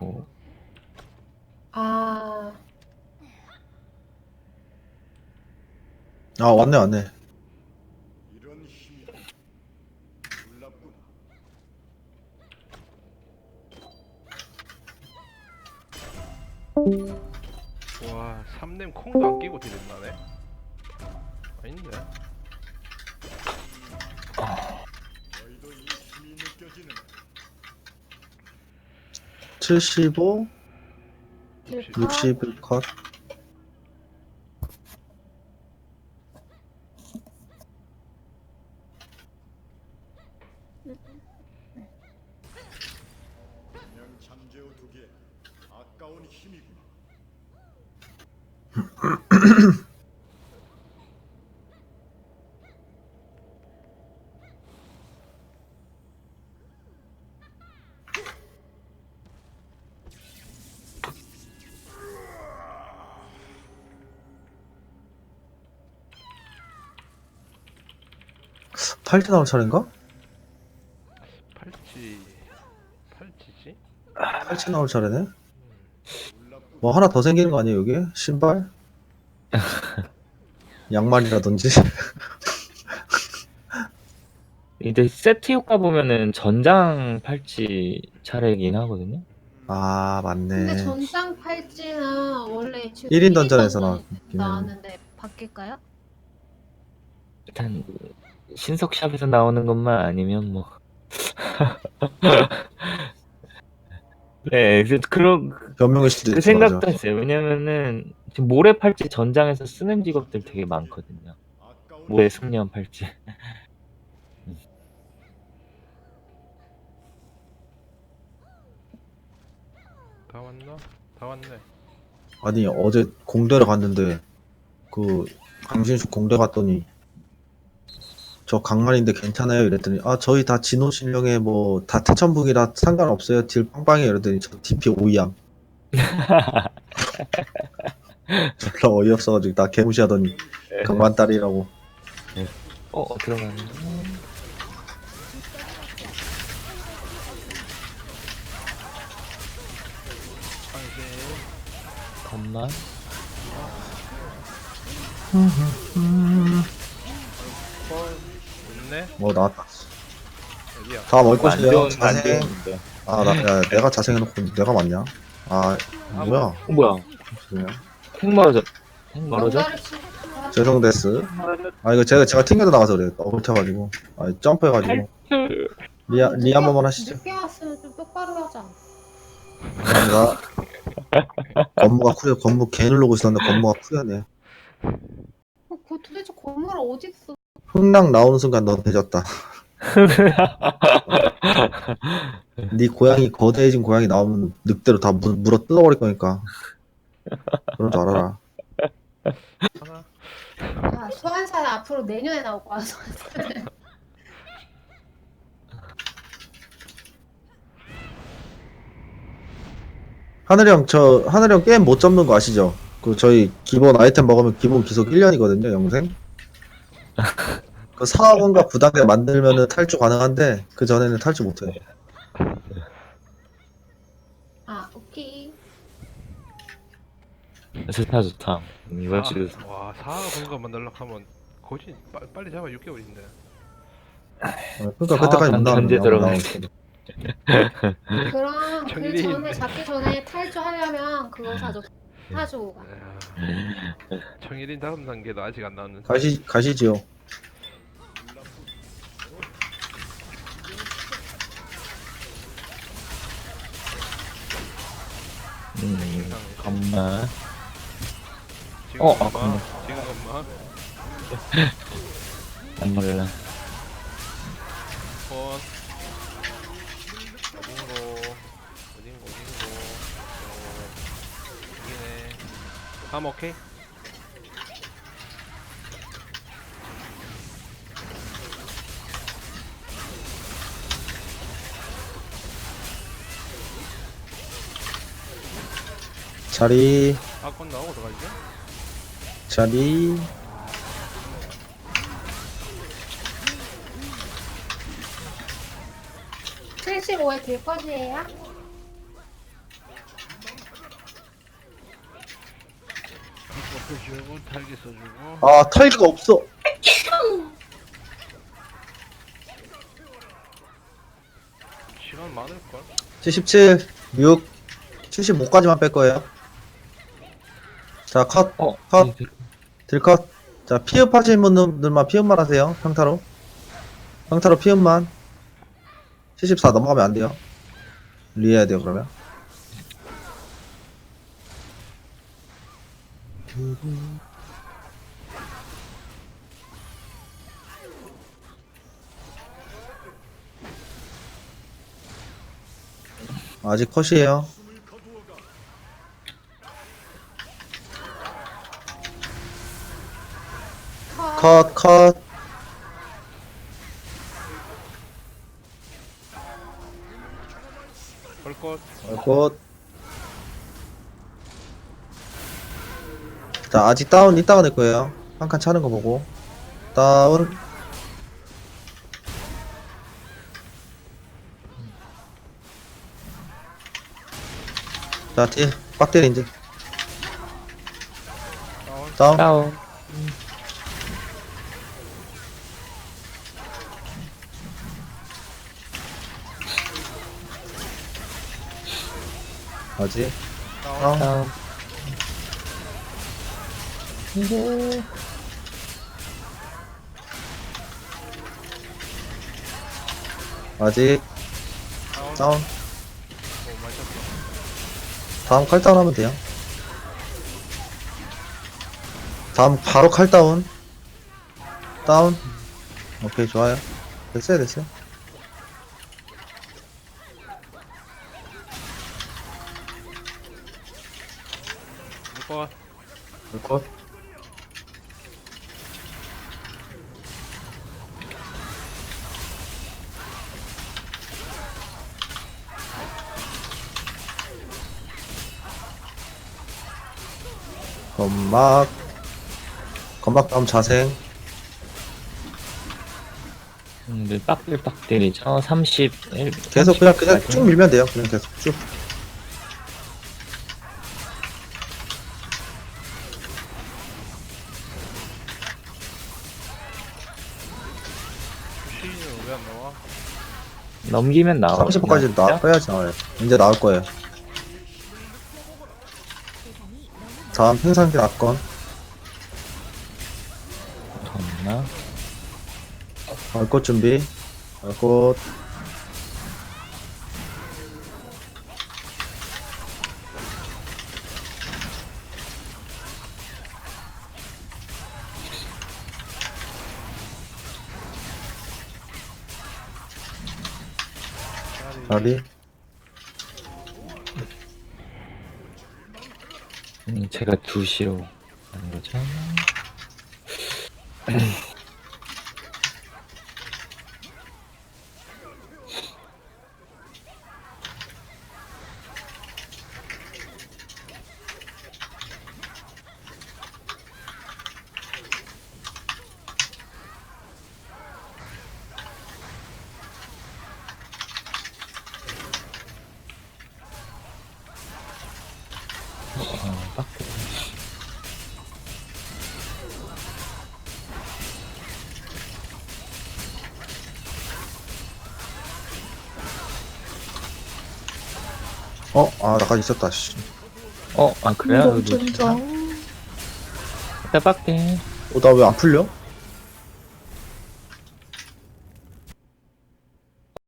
75. 아, 아 왔네 왔네 이런 힘이 놀랍구나. 와, 삼렘 콩도 안 끼고 딜했나네? 아닌데. 너희도 이 힘이 느껴지는 75딜 61컷? 그냥 잠재워두기에 아까운 힘이구나. 팔찌 나올 차례인가? 팔찌. 팔찌지? 팔찌 나올 차례네 뭐 하나 더 생기는 거 아니에요 여기? 신발? 양말이라든지 근데 세트 효과 보면은 전장 팔찌 차례이긴 하거든요. 아 근데 맞네 전장 팔찌는 원래 지금 1인 던전에서 나왔는데 바뀔까요? 일단 신석샵에서 나오는 것만 아니면 뭐. 네, 그- 그런 변명일 수도 그 있어 생각도 맞아. 했어요. 왜냐면은 지금 모래 팔찌 전장에서 쓰는 직업들 되게 많거든요. 모래 승리한 팔찌. 다 왔나? 다 왔네. 아니 어제 공대를 갔는데 그 강신숙 공대 갔더니 저 강만인데 괜찮아요? 이랬더니 아 저희 다 진호 신령에 뭐 다 태천북이라 상관없어요. 딜 빵빵해 이랬더니 저 TP 오이양 졸라 어이없어가지고 나 개무시하더니 강만 딸이라고. 어, 들어가네. 상신. 있네? 뭐 나왔다? 다 먹을 안 것이래요 좋은, 안 자생 좋은데. 아 나 야, 내가 자생해놓고 내가 맞냐 아 뭐야 어, 뭐야? 뭐야 핵 멀어져. 핵 멀어져? 뭔가를 치고 죄송데스 아 이거 제가 제가 튕겨서 나가서 그래 어불쳐가지고 아 점프해가지고 리아 리한 번만 하시죠 늦게 왔으면 좀 똑바로 하자. 감사합니다. 건무가 쿠여, 건무 개 누르고 있었는데 건무가 쿠여네. 어, 그 도대체 건물 어디 있어? 흥랑 나오는 순간 넌 되졌다. 네 고양이 거대해진 고양이 나오면 늑대로 다 물, 물어 뜯어버릴 거니까. 그런 줄 알아라. 하나? 아, 소환사는 앞으로 내년에 나올 거야. 소환사는. 하늘이 형, 저 하늘이 형 게임 못 접는 거 아시죠? 그 저희 기본 아이템 먹으면 기본 기속 1년이거든요, 영생. 그 사업원과 부당에 만들면은 탈주 가능한데 그 전에는 탈주 못해요. 아, 오케이. 좋다, 좋다. 음, 이번 주 아, 와, 공간 만들려면 거진 빠, 빨리 잡아 6개월인데. 어, 그러니까 그때까지 못 나오는 현재 거야. 들어가는 그럼 그 정리 전에. 잡기 전에 탈주하려면 그거 사줘. 가. 이야, 청일인 다음 단계도 아직 안 나왔는데. 가시 가시지요. 음, 건만. 지금 어, 엄마, 아, 근데. 지금 엄마, 안 몰라. 폰, 어딘고, 어딘고, 어딘고, 어, 여기네. 함 오케이? 자리 아 건너 어떡하지? 자리 칠십오에 길거리에요? 아, 타이거가 없어 시간 많을걸? 77 6 75까지만 뺄 거예요 자 컷. 어, 컷. 이- 딜컷. 자 피읍 하시는 분들만 피읍만 하세요 평타로. 평타로 피읍만. 74 넘어가면 안 돼요. 리해야 돼요 그러면. 아직 컷이에요 컷 컷. 벌것. 컷. 자 아직 다운 이따가 낼 거예요. 한 칸 차는 거 보고. 다운. 자딜 빡딜 이제. 다운. 다운. 다운. 아직 다운 다운 다운. 아직 다운. 다운 오 많이 쳤어 다음 칼다운 하면 돼요. 다음 바로 칼다운. 다운. 오케이 좋아요. 됐어요 됐어요 벌것 불꽃 건막. 건막 다음 자생. 음, 네, 빡들 빡들이죠. 31. 계속 그냥 그냥 쭉 밀면 돼요. 그냥 계속 쭉 넘기면 나와. 30분까지 나와야지 나와요 이제 나올 거예요. 다음 생산기 낙건. 없나? 얼꽃 준비. 얼꽃 다리 음, 제가 2시로 하는 거죠. 어? 아 나까지 있었다 씨. 어, 아, 그래요? 운동 이거 존중. 일단 빡들. 어, 나 왜 안 풀려?